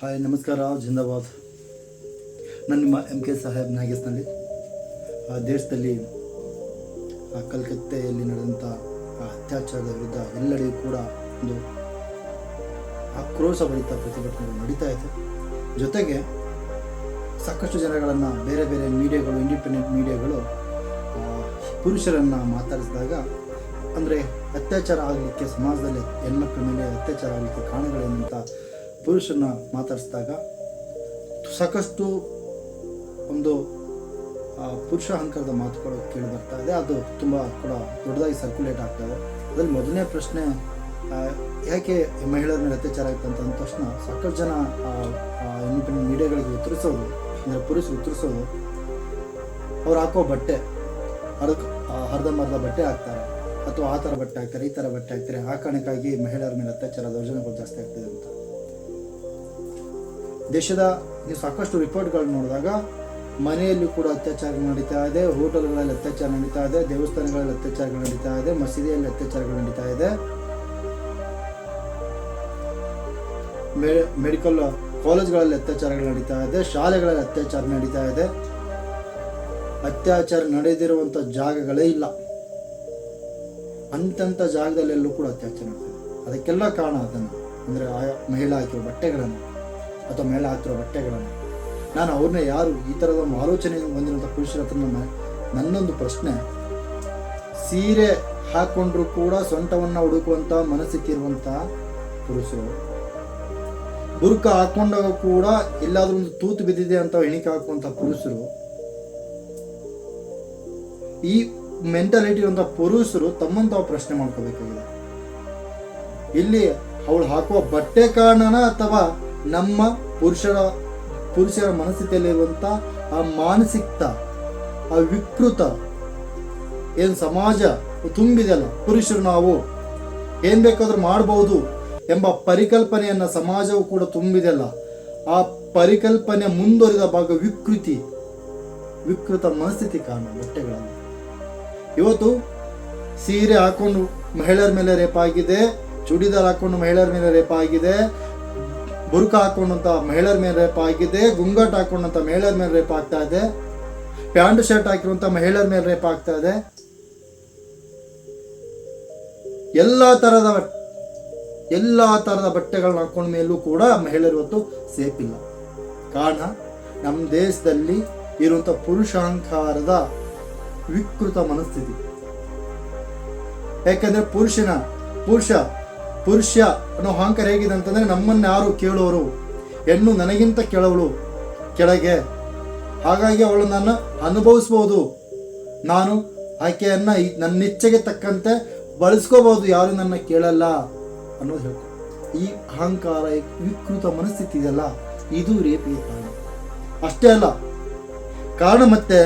Hi, ನಮಸ್ಕಾರ, ಜಿಂದಾಬಾದ್. ನಾನು ನಿಮ್ಮ ಎಂ ಕೆ ಸಾಹೇಬ್ ನಾಗೇಶ್ನಲ್ಲಿ ಆ ದೇಶದಲ್ಲಿ, ಆ ಕಲ್ಕತ್ತೆಯಲ್ಲಿ ನಡೆದಂಥ ಆ ಅತ್ಯಾಚಾರದ ವಿರುದ್ಧ ಎಲ್ಲೆಡೆ ಕೂಡ ಒಂದು ಆಕ್ರೋಶಭರಿತ ಪ್ರತಿಭಟನೆಗಳು ನಡೀತಾ ಇದೆ ಜೊತೆಗೆ ಸಾಕಷ್ಟು ಜನಗಳನ್ನು ಬೇರೆ ಬೇರೆ ಮೀಡಿಯಾಗಳು ಇಂಡಿಪೆಂಡೆಂಟ್ ಮೀಡಿಯಾಗಳು ಪುರುಷರನ್ನು ಮಾತಾಡಿಸಿದಾಗ, ಅಂದರೆ ಅತ್ಯಾಚಾರ ಆಗಲಿಕ್ಕೆ ಸಮಾಜದಲ್ಲಿ ಹೆಣ್ಮಕ್ಳ ಮೇಲೆ ಅತ್ಯಾಚಾರ ಆಗಲಿಕ್ಕೆ ಕಾರಣಗಳೇನು ಅಂತ ಪುರುಷರನ್ನ ಮಾತಾಡಿಸಿದಾಗ ಸಾಕಷ್ಟು ಒಂದು ಪುರುಷ ಅಹಂಕಾರದ ಮಾತುಗಳು ಕೇಳಿ ಬರ್ತಾ ಇದೆ. ಅದು ತುಂಬ ಕೂಡ ದೊಡ್ಡದಾಗಿ ಸರ್ಕ್ಯುಲೇಟ್ ಆಗ್ತಾ ಇದೆ. ಅದರಲ್ಲಿ ಮೊದಲನೇ ಪ್ರಶ್ನೆ ಯಾಕೆ ಮಹಿಳೆಯರ ಮೇಲೆ ಅತ್ಯಾಚಾರ ಆಯ್ತು ಅಂತ ಅಂದ ತಕ್ಷಣ ಸಾಕಷ್ಟು ಜನ ಇಂಡಿಪೆಂಡೆಂಟ್ ಮೀಡಿಯಾಗಳಿಗೆ ಉತ್ತರಿಸೋದು, ಅಂದರೆ ಪುರುಷರು ಉತ್ತರಿಸೋದು, ಅವ್ರು ಹಾಕೋ ಬಟ್ಟೆ ಅರ್ಧ ಅರ್ಧಂಬರ್ಧ ಬಟ್ಟೆ ಹಾಕ್ತಾರೆ. ಅಥವಾ ಆ ಥರ ಬಟ್ಟೆ ಹಾಕ್ತಾರೆ, ಈ ಥರ ಬಟ್ಟೆ ಹಾಕ್ತಾರೆ. ಆ ಕಾರಣಕ್ಕಾಗಿ ಮಹಿಳೆಯರ ಮೇಲೆ ಅತ್ಯಾಚಾರ, ದೌರ್ಜನ್ಯಗಳು ಜಾಸ್ತಿ ಆಗ್ತಿದೆ ಅಂತ. ದೇಶದ ನೀವು ಸಾಕಷ್ಟು ರಿಪೋರ್ಟ್ಗಳು ನೋಡಿದಾಗ ಮನೆಯಲ್ಲೂ ಕೂಡ ಅತ್ಯಾಚಾರ ನಡೀತಾ ಇದೆ, ಹೋಟೆಲ್ಗಳಲ್ಲಿ ಅತ್ಯಾಚಾರ ನಡೀತಾ ಇದೆ, ದೇವಸ್ಥಾನಗಳಲ್ಲಿ ಅತ್ಯಾಚಾರಗಳು ನಡೀತಾ ಇದೆ, ಮಸೀದಿಯಲ್ಲಿ ಅತ್ಯಾಚಾರಗಳು ನಡೀತಾ ಇದೆ. ಮೆಡಿಕಲ್ ಕಾಲೇಜ್ಗಳಲ್ಲಿ ಅತ್ಯಾಚಾರಗಳು ನಡೀತಾ ಇದೆ, ಶಾಲೆಗಳಲ್ಲಿ ಅತ್ಯಾಚಾರ ನಡೀತಾ ಇದೆ. ಅತ್ಯಾಚಾರ ನಡೆದಿರುವಂಥ ಜಾಗಗಳೇ ಇಲ್ಲ. ಅಂತಂಥ ಜಾಗದಲ್ಲೆಲ್ಲೂ ಕೂಡ ಅತ್ಯಾಚಾರ ಇದೆ ಅದಕ್ಕೆಲ್ಲ ಕಾರಣ ಅದನ್ನು, ಅಂದರೆ ಆ ಮಹಿಳಾ ಹಾಕಿರೋ ಬಟ್ಟೆಗಳನ್ನು. ಅಥವಾ ಮೇಲೆ ಹಾಕ್ತಿರೋ ಬಟ್ಟೆಗಳನ್ನು. ನಾನು ಅವ್ರನ್ನ ಯಾರು ಈ ಥರದ ಒಂದು ಆಲೋಚನೆ ಹೊಂದಿರುವಂಥ ಪುರುಷರ ಹತ್ರ ನನ್ನ ನನ್ನೊಂದು ಪ್ರಶ್ನೆ. ಸೀರೆ ಹಾಕೊಂಡ್ರು ಕೂಡ ಸೊಂಟವನ್ನು ಹುಡುಕುವಂಥ ಮನಸ್ಸಿಕ್ಕಿರುವಂಥ ಪುರುಷರು. ಬುರುಕ ಹಾಕೊಂಡಾಗ ಕೂಡ ಎಲ್ಲಾದ್ರೂ ಒಂದು ತೂತು ಬಿದ್ದಿದೆ ಅಂತ ಎಣಿಕೆ ಹಾಕುವಂಥ ಪುರುಷರು. ಈ ಮೆಂಟಾಲಿಟಿ ಇರುವಂಥ ಪುರುಷರು ತಮ್ಮಂತ ಪ್ರಶ್ನೆ ಮಾಡ್ಕೋಬೇಕಾಗಿದೆ. ಇಲ್ಲಿ ಅವಳು ಹಾಕುವ ಬಟ್ಟೆ ಕಾರಣನ ಅಥವಾ ನಮ್ಮ ಪುರುಷರ ಪುರುಷರ ಮನಸ್ಥಿತಿಯಲ್ಲಿರುವಂಥ ಆ ಮಾನಸಿಕತ, ಆ ವಿಕೃತ ಏನು ಸಮಾಜ ತುಂಬಿದೆಯಲ್ಲ, ಪುರುಷರು ನಾವು ಏನು ಬೇಕಾದರೂ ಮಾಡಬಹುದು ಎಂಬ ಪರಿಕಲ್ಪನೆಯನ್ನ ಸಮಾಜವು ಕೂಡ ತುಂಬಿದೆಯಲ್ಲ, ಆ ಪರಿಕಲ್ಪನೆ ಮುಂದುವರಿದ ಭಾಗ ವಿಕೃತಿ, ವಿಕೃತ ಮನಸ್ಥಿತಿ ಕಾರಣ ಬಟ್ಟೆಗಳಲ್ಲಿ. ಇವತ್ತು ಸೀರೆ ಹಾಕೊಂಡು ಮಹಿಳೆಯರ ಮೇಲೆ ರೇಪಾಗಿದೆ, ಚೂಡಿದಾರ್ ಹಾಕೊಂಡು ಮಹಿಳೆಯರ ಮೇಲೆ ರೇಪಾಗಿದೆ ಬುರುಕ ಹಾಕೊಂಡಂತ ಮಹಿಳೆಯರ ಮೇಲೆ ರೇಪ್ ಆಗಿದೆ, ಗುಂಗಾಟ ಹಾಕೊಂಡಂತ ಮಹಿಳೆಯರ ಮೇಲೆ ರೇಪ್ ಆಗ್ತಾ ಇದೆ, ಪ್ಯಾಂಟ್ ಶರ್ಟ್ ಹಾಕಿರುವಂತ ಮಹಿಳೆಯರ ಮೇಲೆ ರೇಪ್ ಆಗ್ತಾ ಇದೆ. ಎಲ್ಲ ತರದ ಎಲ್ಲ ತರದ ಬಟ್ಟೆಗಳನ್ನ ಹಾಕೊಂಡ ಮೇಲೂ ಕೂಡ ಮಹಿಳೆಯರು ಇವತ್ತು ಸೇಫ್ ಇಲ್ಲ. ಕಾರಣ ನಮ್ಮ ದೇಶದಲ್ಲಿ ಇರುವಂತ ಪುರುಷಾಂಕಾರದ ವಿಕೃತ ಮನಸ್ಥಿತಿ. ಯಾಕಂದ್ರೆ ಪುರುಷನ, ಪುರುಷ ಪುರುಷ ಅನ್ನೋ ಅಹಂಕಾರ ಹೇಗಿದೆ ಅಂತಂದ್ರೆ ನಮ್ಮನ್ನ ಯಾರು ಕೇಳೋರು? ಹೆಣ್ಣು ನನಗಿಂತ ಕೇಳವಳು ಕೆಳಗೆ. ಹಾಗಾಗಿ ಅವಳು ನನ್ನ ಅನುಭವಿಸ್ಬೋದು. ನಾನು ಆಕೆಯನ್ನ ನನ್ನ ಇಚ್ಛೆಗೆ ತಕ್ಕಂತೆ ಬಳಸ್ಕೋಬಹುದು, ಯಾರು ನನ್ನ ಕೇಳಲ್ಲ ಅನ್ನೋದು ಹೇಳ್ಕೊ ಈ ಅಹಂಕಾರ ವಿಕೃತ ಮನಸ್ಥಿತಿ ಇದೆಯಲ್ಲ, ಇದು ರೇಪಿಗೆ ಕಾರಣ. ಅಷ್ಟೇ ಅಲ್ಲ, ಕಾರಣ ಮತ್ತೆ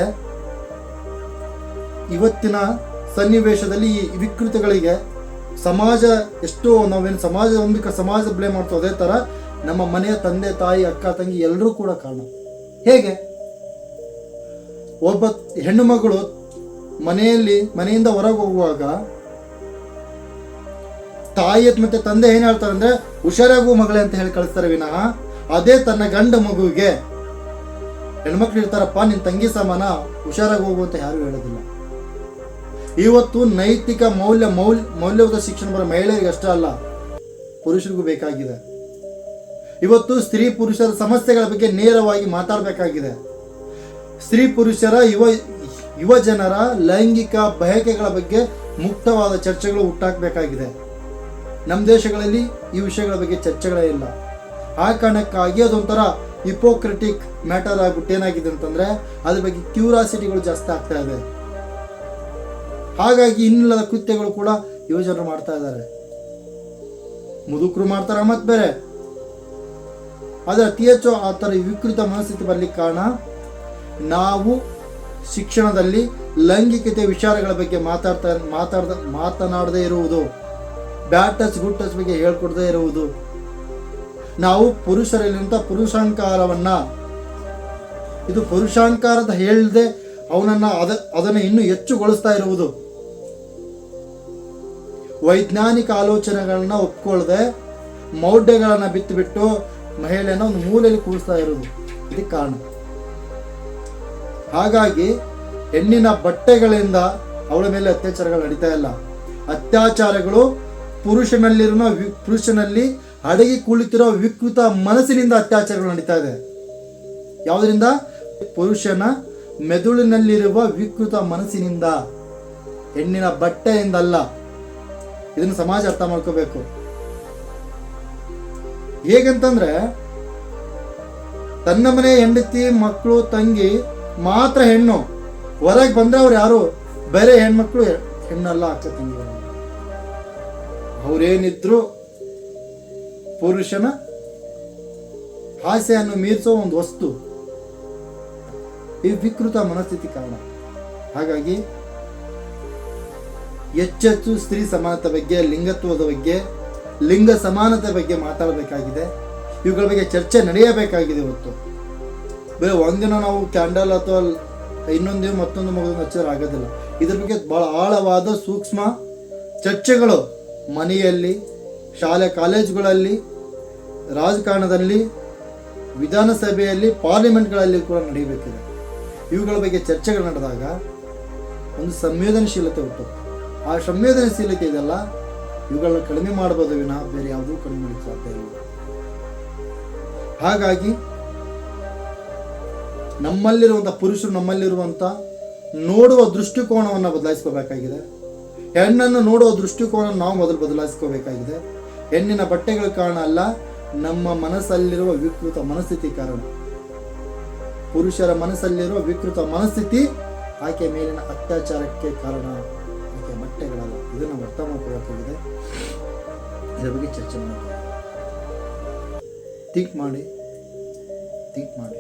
ಇವತ್ತಿನ ಸನ್ನಿವೇಶದಲ್ಲಿ ಈ ವಿಕೃತಗಳಿಗೆ ಸಮಾಜ ಎಷ್ಟು ನಾವೇನು ಸಮಾಜ ಒಂದು ಸಮಾಜ ಬ್ಲೇಮ್ ಮಾಡ್ತೋ ಅದೇ ಥರ ನಮ್ಮ ಮನೆಯ ತಂದೆ, ತಾಯಿ, ಅಕ್ಕ, ತಂಗಿ ಎಲ್ಲರೂ ಕೂಡ ಕಾರಣ. ಹೇಗೆ? ಒಬ್ಬ ಹೆಣ್ಣು ಮಗಳು ಮನೆಯಲ್ಲಿ, ಮನೆಯಿಂದ ಹೊರಗೆ ಹೋಗುವಾಗ ತಾಯಿ ಮತ್ತೆ ತಂದೆ ಏನ್ ಹೇಳ್ತಾರೆ ಅಂದ್ರೆ, ಹುಷಾರಾಗು ಮಗಳೇ ಅಂತ ಹೇಳಿ ಕಳಿಸ್ತಾರೆ ವಿನಃ. ಅದೇ ತನ್ನ ಗಂಡ ಮಗುವಿಗೆ ಹೆಣ್ಮಕ್ಳು ಇರ್ತಾರಪ್ಪ ನಿನ್ ತಂಗಿ ಸಮಾನ ಹುಷಾರಾಗಿ ಹೋಗು ಅಂತ ಯಾರು ಹೇಳೋದಿಲ್ಲ. ಇವತ್ತು ನೈತಿಕ ಮೌಲ್ಯ ಮೌಲ್ಯ ಮೌಲ್ಯಯುತ ಶಿಕ್ಷಣ ಬರೋ ಮಹಿಳೆಯರಿಗೆ ಅಷ್ಟೇ ಅಲ್ಲ, ಪುರುಷರಿಗೂ ಬೇಕಾಗಿದೆ. ಇವತ್ತು ಸ್ತ್ರೀ ಪುರುಷರ ಸಮಸ್ಯೆಗಳ ಬಗ್ಗೆ ನೇರವಾಗಿ ಮಾತಾಡಬೇಕಾಗಿದೆ. ಸ್ತ್ರೀ ಪುರುಷರ, ಯುವ ಯುವ ಜನರ ಲೈಂಗಿಕ ಬಯಕೆಗಳ ಬಗ್ಗೆ ಮುಕ್ತವಾದ ಚರ್ಚೆಗಳು ಹುಟ್ಟಾಕಬೇಕಾಗಿದೆ. ನಮ್ಮ ದೇಶಗಳಲ್ಲಿ ಈ ವಿಷಯಗಳ ಬಗ್ಗೆ ಚರ್ಚೆಗಳೇ ಇಲ್ಲ. ಆ ಕಾರಣಕ್ಕಾಗಿ ಅದೊಂಥರ ಹಿಪೋಕ್ರೆಟಿಕ್ ಮ್ಯಾಟರ್ ಆಗ್ಬಿಟ್ಟು ಏನಾಗಿದೆ ಅಂತಂದ್ರೆ, ಅದ್ರ ಬಗ್ಗೆ ಕ್ಯೂರಾಸಿಟಿಗಳು ಜಾಸ್ತಿ ಆಗ್ತಾ ಇದೆ. ಹಾಗಾಗಿ ಇನ್ನಿಲ್ಲದ ಕೃತ್ಯಗಳು ಕೂಡ ಯುವಜನರು ಮಾಡ್ತಾ ಇದ್ದಾರೆ. ಮುದುಕರು ಮಾಡ್ತಾರೆ, ಮತ್ತೆ ಬೇರೆ. ಆದರೆ ಅತಿ ಹೆಚ್ಚು ಆ ಥರ ವಿಕೃತ ಮನಸ್ಥಿತಿ ಬರ್ಲಿಕ್ಕೆ ಕಾರಣ ನಾವು ಶಿಕ್ಷಣದಲ್ಲಿ ಲೈಂಗಿಕತೆ ವಿಚಾರಗಳ ಬಗ್ಗೆ ಮಾತಾಡ್ತಾ ಮಾತಾಡ್ದ ಮಾತನಾಡದೇ ಇರುವುದು ಬ್ಯಾಡ್ ಟಚ್ ಗುಡ್ ಟಚ್ ಬಗ್ಗೆ ಹೇಳ್ಕೊಡದೇ ಇರುವುದು. ನಾವು ಪುರುಷರಲ್ಲಿರುವಂಥ ಪುರುಷಾಂಕಾರವನ್ನ, ಇದು ಪುರುಷಾಂಕಾರದ ಹೇಳದೆ ಅವನನ್ನ ಅದ ಅದನ್ನು ಇನ್ನೂ ಹೆಚ್ಚುಗೊಳಿಸ್ತಾ ಇರುವುದು. ವೈಜ್ಞಾನಿಕ ಆಲೋಚನೆಗಳನ್ನ ಒಪ್ಕೊಳ್ಳದೆ ಮೌಢ್ಯಗಳನ್ನ ಬಿತ್ತುಬಿಟ್ಟು ಮಹಿಳೆಯನ್ನ ಒಂದು ಮೂಲೆಯಲ್ಲಿ ಕೂರಿಸ್ತಾ ಇರೋದು. ಇದಕ್ಕೆ ಕಾರಣ. ಹಾಗಾಗಿ ಹೆಣ್ಣಿನ ಬಟ್ಟೆಗಳಿಂದ ಅವಳ ಮೇಲೆ ಅತ್ಯಾಚಾರಗಳು ನಡೀತಾ ಇಲ್ಲ. ಅತ್ಯಾಚಾರಗಳು ಪುರುಷನಲ್ಲಿರುವ ಪುರುಷನಲ್ಲಿ ಅಡಗಿ ಕುಳಿತಿರೋ ವಿಕೃತ ಮನಸ್ಸಿನಿಂದ ಅತ್ಯಾಚಾರಗಳು ನಡೀತಾ ಇದೆ. ಯಾವುದರಿಂದ? ಪುರುಷನ ಮೆದುಳಿನಲ್ಲಿರುವ ವಿಕೃತ ಮನಸ್ಸಿನಿಂದ. ಹೆಣ್ಣಿನ ಬಟ್ಟೆಯಿಂದಲ್ಲ. ಇದನ್ನು ಸಮಾಜ ಅರ್ಥ ಮಾಡ್ಕೋಬೇಕು. ಹೇಗಂತಂದ್ರೆ, ತನ್ನ ಮನೆ ಹೆಂಡತಿ ಮಕ್ಕಳು ತಂಗಿ, ಮಾತ್ರ ಹೆಣ್ಣು. ಹೊರಗೆ ಬಂದ್ರೆ ಅವ್ರು ಯಾರು? ಬೇರೆ ಹೆಣ್ಮಕ್ಳು ಹೆಣ್ಣಲ್ಲ ಅಕ್ಕ ತಂಗಿ ಅವರೇನಿದ್ರು ಪುರುಷನ ಹಾಸ್ಯನ್ನು ಮೀರಿಸೋ ಒಂದು ವಸ್ತು. ಈ ವಿಕೃತ ಮನಸ್ಥಿತಿ ಕಾರಣ. ಹಾಗಾಗಿ ಹೆಚ್ಚೆಚ್ಚು ಸ್ತ್ರೀ ಸಮಾನತೆ ಬಗ್ಗೆ, ಲಿಂಗತ್ವದ ಬಗ್ಗೆ, ಲಿಂಗ ಸಮಾನತೆ ಬಗ್ಗೆ ಮಾತಾಡಬೇಕಾಗಿದೆ. ಇವುಗಳ ಬಗ್ಗೆ ಚರ್ಚೆ ನಡೆಯಬೇಕಾಗಿದೆ ಇವತ್ತು ಬೇರೆ ಒಂದಿನ ನಾವು ಕ್ಯಾಂಡಲ್ ಅಥವಾ ಇನ್ನೊಂದು ಮತ್ತೊಂದು ಮಗು ಹಚ್ಚಿದ್ರೆ ಆಗೋದಿಲ್ಲ. ಇದ್ರ ಬಗ್ಗೆ ಬಹಳ ಆಳವಾದ, ಸೂಕ್ಷ್ಮ ಚರ್ಚೆಗಳು ಮನೆಯಲ್ಲಿ, ಶಾಲೆ, ಕಾಲೇಜುಗಳಲ್ಲಿ, ರಾಜಕಾರಣದಲ್ಲಿ, ವಿಧಾನಸಭೆಯಲ್ಲಿ, ಪಾರ್ಲಿಮೆಂಟ್ಗಳಲ್ಲಿ ಕೂಡ ನಡೆಯಬೇಕಿದೆ. ಇವುಗಳ ಬಗ್ಗೆ ಚರ್ಚೆಗಳು ನಡೆದಾಗ ಒಂದು ಸಂವೇದನಶೀಲತೆ ಹುಟ್ಟು ಆ ಸಂವೇದನಶೀಲತೆ ಇದೆಲ್ಲ ಇವುಗಳನ್ನ ಕಡಿಮೆ ಮಾಡಬಹುದು ವಿನ ಬೇರೆ ಯಾವುದೂ ಕಡಿಮೆ ಮಾಡಲಿಕ್ಕೆ ಸಾಧ್ಯ ಇಲ್ಲ. ಹಾಗಾಗಿ ನಮ್ಮಲ್ಲಿರುವಂಥ ಪುರುಷರು ನಮ್ಮಲ್ಲಿರುವಂಥ ನೋಡುವ ದೃಷ್ಟಿಕೋನವನ್ನು ಬದಲಾಯಿಸ್ಕೋಬೇಕಾಗಿದೆ. ಹೆಣ್ಣನ್ನು ನೋಡುವ ದೃಷ್ಟಿಕೋನ ನಾವು ಮೊದಲು ಬದಲಾಯಿಸ್ಕೋಬೇಕಾಗಿದೆ. ಹೆಣ್ಣಿನ ಬಟ್ಟೆಗಳ ಕಾರಣ ಅಲ್ಲ, ನಮ್ಮ ಮನಸ್ಸಲ್ಲಿರುವ ವಿಕೃತ ಮನಸ್ಥಿತಿ ಕಾರಣ. ಪುರುಷರ ಮನಸ್ಸಲ್ಲಿರುವ ವಿಕೃತ ಮನಸ್ಥಿತಿ ಆಕೆ ಮೇಲಿನ ಅತ್ಯಾಚಾರಕ್ಕೆ ಕಾರಣ. ಬಟ್ಟೆಗಳಲ್ಲ ಇದನ್ನು ಅರ್ಥ ಮಾಡ್ಕೊಳ್ಳೋಕ್ಕಾಗಿದೆ ಇದರ ಬಗ್ಗೆ ಚರ್ಚೆ ಮಾಡಬೇಕು ಥಿಂಕ್ ಮಾಡಿ ಥಿಂಕ್ ಮಾಡಿ.